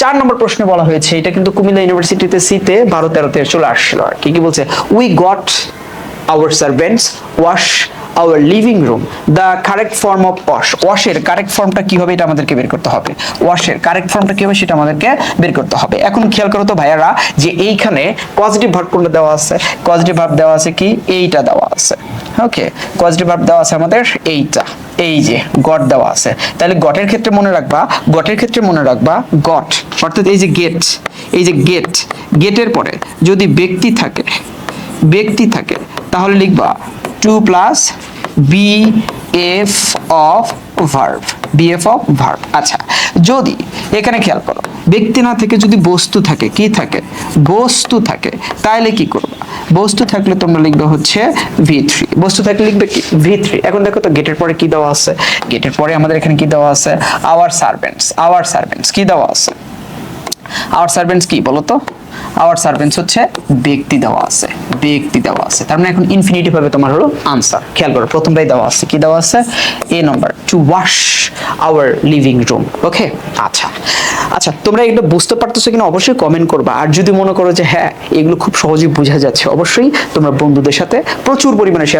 চার নম্বর প্রশ্নে বলা হয়েছে, এটা কিন্তু কুমিল্লা ইউনিভার্সিটিতে সিতে বারো তেরোতে চলে আসছিল আর কি কি বলছে? We got our servants wash our living room the correct form of wash ওয়াশের কারেক্ট ফর্মটা কি হবে, এটা আমাদেরকে বের করতে হবে। ওয়াশের কারেক্ট ফর্মটা কি হবে, সেটা আমাদেরকে বের করতে হবে। এখন খেয়াল করো তো ভাইয়ারা, যে এইখানে পজিটিভ ভার্ব কোনটা দেওয়া আছে? পজিটিভ ভার্ব দেওয়া আছে কি? এইটা দেওয়া আছে। ওকে পজিটিভ ভার্ব দেওয়া আছে আমাদের এইটা। এই যে গট দেওয়া আছে। তাহলে গটের ক্ষেত্রে মনে রাখবা গটের ক্ষেত্রে মনে রাখবা গট অর্থাৎ এই যে গেট এই যে গেট গেটের পরে যদি ব্যক্তি থাকে ব্যক্তি থাকে, তাহলে লিখবা to plus B F of verb BF of verb আচ্ছা যদি, এখানে খেয়াল করো, ব্যক্তি না থেকে যদি বস্তু থাকে, কি থাকে? বস্তু থাকে তাহলে কি করবা? বস্তু থাকলে তোমরা লিখবে হচ্ছে ভি থ্রি বস্তু থাকলে লিখবে কি? ভি থ্রি এখন দেখো তো গেটের পরে কি দেওয়া আছে? গেটের পরে আমাদের এখানে কি দেওয়া আছে? আওয়ার সার্ভেন্টস আওয়ার সার্ভেন্টস কি দেওয়া আছে? আওয়ার সার্ভেন্টস কি বলো তো আওয়ার সার্ভেন্টস হচ্ছে ব্যক্তি দেওয়া আছে, ব্যক্তি দেওয়া আছে। তার মানে এখন ইনফিনিটিভ হবে তোমার হলো আনসার খেয়াল করো, প্রথমটাই দেওয়া আছে, কি দেওয়া আছে? এ number two wash our living room okay আচ্ছা। আচ্ছা তোমরা এগুলো বুঝতে পারতেছো কিনা অবশ্যই কমেন্ট করবা। আর যদি মনে করো যে হ্যাঁ এগুলো খুব সহজেই বোঝা যাচ্ছে, অবশ্যই তোমরা বন্ধুদের সাথে প্রচুর পরিমাণে শেয়ার